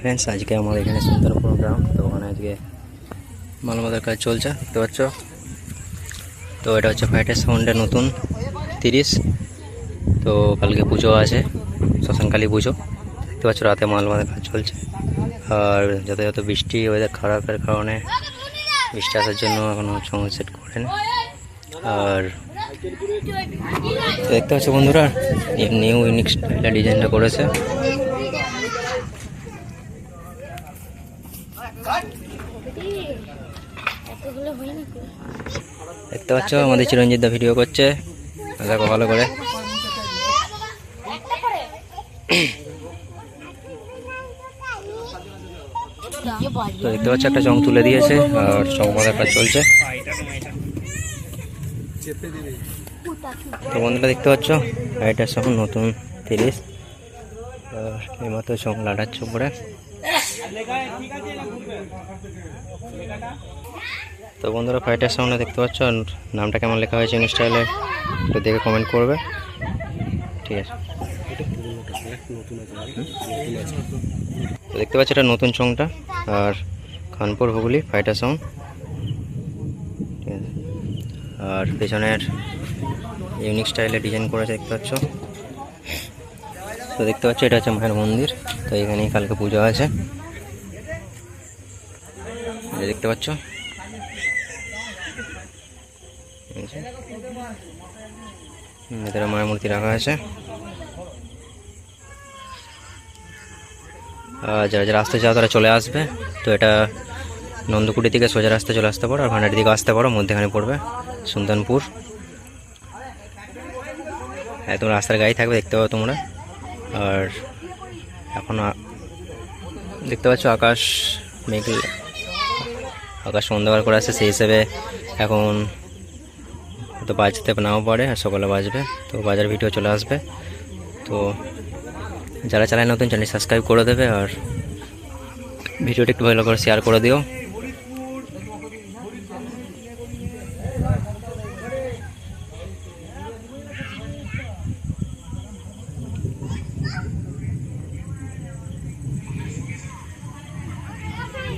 Friends আজকে আমাদের এখানে সুন্দরপুর গ্রাম তো ওখানে আজকে মালমাদার কাজ চলছে, দেখতে পাচ্ছ? তো এটা হচ্ছে ফাইটার সাউন্ডের নতুন তিরিশ। তো কালকে পুজো আছে শ্মশানকালী পুজো। দেখতে পাচ্ছ, রাতে মালমাদার কাজ চলছে। আর যত বৃষ্টি ওয়েদার খারাপের কারণে বৃষ্টি আসার জন্য এখনও চং সেট করেন। আর দেখতে পাচ্ছ বন্ধুরা নিউ ইউনিক স্টাইলে ডিজাইনটা করেছে। দেখতে পাচ্ছ, আমাদের চিরঞ্জিত দা ভিডিও করছে। দেখো ভালো করে। দেখতে পাচ্ছ, একটা চং তুলে দিয়েছে, আর চং কাজ চলছে। তো বন্ধুরা দেখতে পাচ্ছ গাড়িটার সঙ্গে নতুন তিরিশ। এইমাত্র চং লাটাচ্ছে উপরে। তো বন্ধুরা ফাইটার সামনে দেখতে পাচ্ছ নামটা কেমন লেখা হয়েছে ইনস্টাইলে একটু দেখে কমেন্ট করবে। ঠিক আছে। দেখতে পাচ্ছ, এটা নতুন চংটা আর খানপুর হুগলি ফাইটার সাউন্ড আর পেছনের ইউনিক স্টাইলে ডিজাইন করেছে, দেখতে পাচ্ছ? তো দেখতে পাচ্ছ, এটা হচ্ছে মায়ের মন্দির। তো এখানেই কালকে পুজো আছে। দেখতে পাচ্ছ? ভেতরে মায়ের মূর্তি রাখা আছে। আর যারা যারা আসতে চাও, তারা চলে আসবে। তো এটা নন্দকুটি থেকে সোজা রাস্তায় চলে আসতে পারো, আর ভান্ডারি দিকে আসতে পারো, মধ্যেখানে পড়বে। সুলতানপুর। একদম রাস্তার গাড়ি থাকবে, দেখতে পাবো তোমরা। আর এখন দেখতে পাচ্ছ আকাশ মেঘ, আকাশ অন্ধকার করে আসছে সেই হিসেবে এখন তো বাজতে নাও পারে, আর সকালে বাজবে। তো বাজার ভিডিও চলে আসবে। তো যারা চালায় নতুন চ্যানেল সাবস্ক্রাইব করে দেবে, আর ভিডিওটি একটু ভালো করে শেয়ার করে দিও।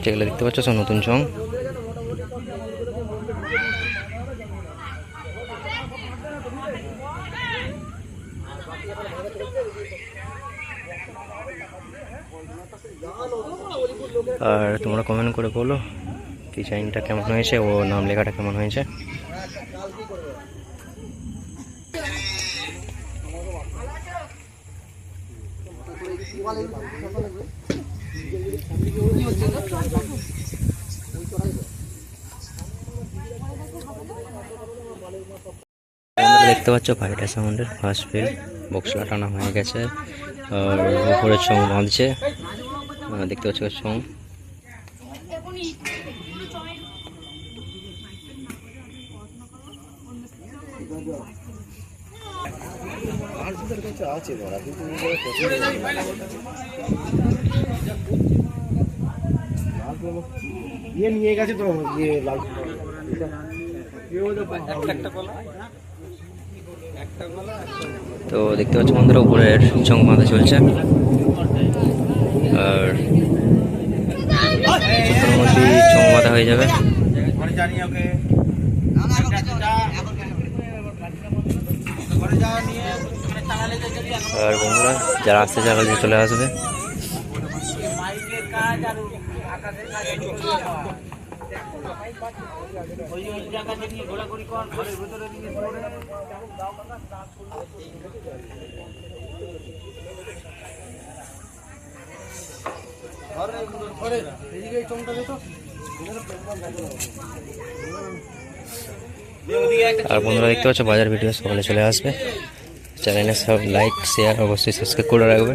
যেগুলো দেখতে পাচ্ছ, সব নতুন চং আর তোমরা কমেন্ট করে বলো ডিজাইনটা কেমন হয়েছে, ও নাম লেখাটা কেমন হয়েছে? দেখতে পাচ্ছ ফাইটার সাউন্ডের ফার্স্ট ফিল বক্স লাটানো হয়ে গেছে। আর উপরে চং বাঁধছে দেখতে পাচ্ছ কাছে আছে ইয়ে নিয়ে গেছে তো ইয়ে লাল তো দেখতে পাচ্ছ বন্ধুরা, উপরের চং বাঁধা চলছে। আর কিছুক্ষণের মধ্যেই হয়ে যাবে। আর বন্ধুরা, যারা আসতে কালকে চলে আসবে। আর বন্ধুরা দেখতে পাচ্ছ, বাজার ভিডিও সকালে চলে আসবে। চ্যানেলে সব লাইক শেয়ার অবশ্যই সাবস্ক্রাইব করে রাখবে।